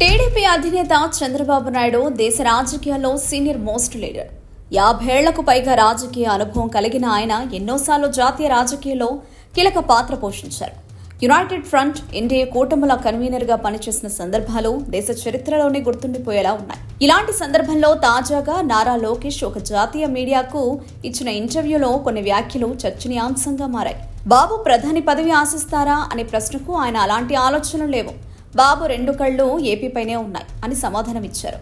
TDP అధినేత చంద్రబాబు నాయుడు దేశ రాజకీయాల్లో సీనియర్ మోస్ట్ లీడర్. యాభేళ్ళకు పైగా రాజకీయ అనుభవం కలిగిన ఆయన ఎన్నోసార్లు జాతీయ రాజకీయాల్లో కీలక పాత్ర పోషించారు. యునైటెడ్ ఫ్రంట్ ఎన్డీఏ కూటముల కన్వీనర్గా పనిచేసిన సందర్భాలు దేశ చరిత్రలోనే గుర్తుండిపోయేలా ఉన్నాయి. ఇలాంటి సందర్భంలో తాజాగా నారా లోకేష్ ఒక జాతీయ మీడియాకు ఇచ్చిన ఇంటర్వ్యూలో కొన్ని వ్యాఖ్యలు చర్చనీయాంశంగా మారాయి. బాబు ప్రధాని పదవి ఆశిస్తారా అనే ప్రశ్నకు ఆయన అలాంటి ఆలోచనలు లేవు. బాబు రెండు కళ్ళు ఏపీపైనే ఉన్నాయి అని సమాధానమిచ్చారు.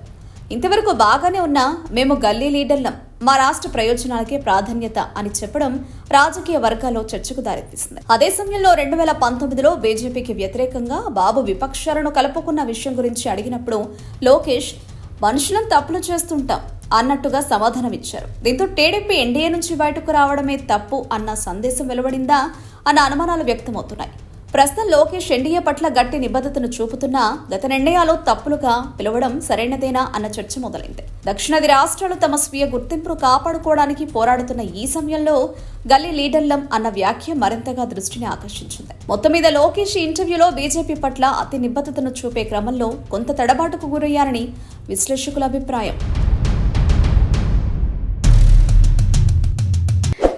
ఇంతవరకు బాగానే ఉన్నా మేము గల్లీ లీడర్లం. మా రాష్ట్ర ప్రయోజనాలకే ప్రాధాన్యత అని చెప్పడం రాజకీయ వర్గాల్లో చర్చకు దారితీసింది. అదే సమయంలో రెండు వేల పంతొమ్మిదిలో బీజేపీకి వ్యతిరేకంగా బాబు విపక్షాలను కలుపుకున్న విషయం గురించి అడిగినప్పుడు లోకేష్ మనుషులను తప్పులు చేస్తుంటాం అన్నట్టుగా సమాధానమిచ్చారు. దీంతో టీడీపీ ఎన్డీఏ నుంచి బయటకు రావడమే తప్పు అన్న సందేశం వెలువడిందా అన్న అనుమానాలు వ్యక్తమవుతున్నాయి. ప్రస్తుతం లోకేష్ ఎన్డీఏ పట్ల గట్టి నిబద్ధతను చూపుతున్నా గత నిర్ణయాలు తప్పులుగా పిలవడం సరైనదేనా అన్న చర్చ మొదలైంది. దక్షిణాది రాష్ట్రాలు తమ స్వీయ గుర్తింపును కాపాడుకోవడానికి పోరాడుతున్న ఈ సమయంలో గల్లీ లీడర్లం అన్న వ్యాఖ్య మరింతగా దృష్టిని ఆకర్షించింది. మొత్తం మీద లోకేష్ ఇంటర్వ్యూలో బీజేపీ పట్ల అతి నిబద్ధతను చూపే క్రమంలో కొంత తడబాటుకు గురయ్యారని విశ్లేషకుల అభిప్రాయం.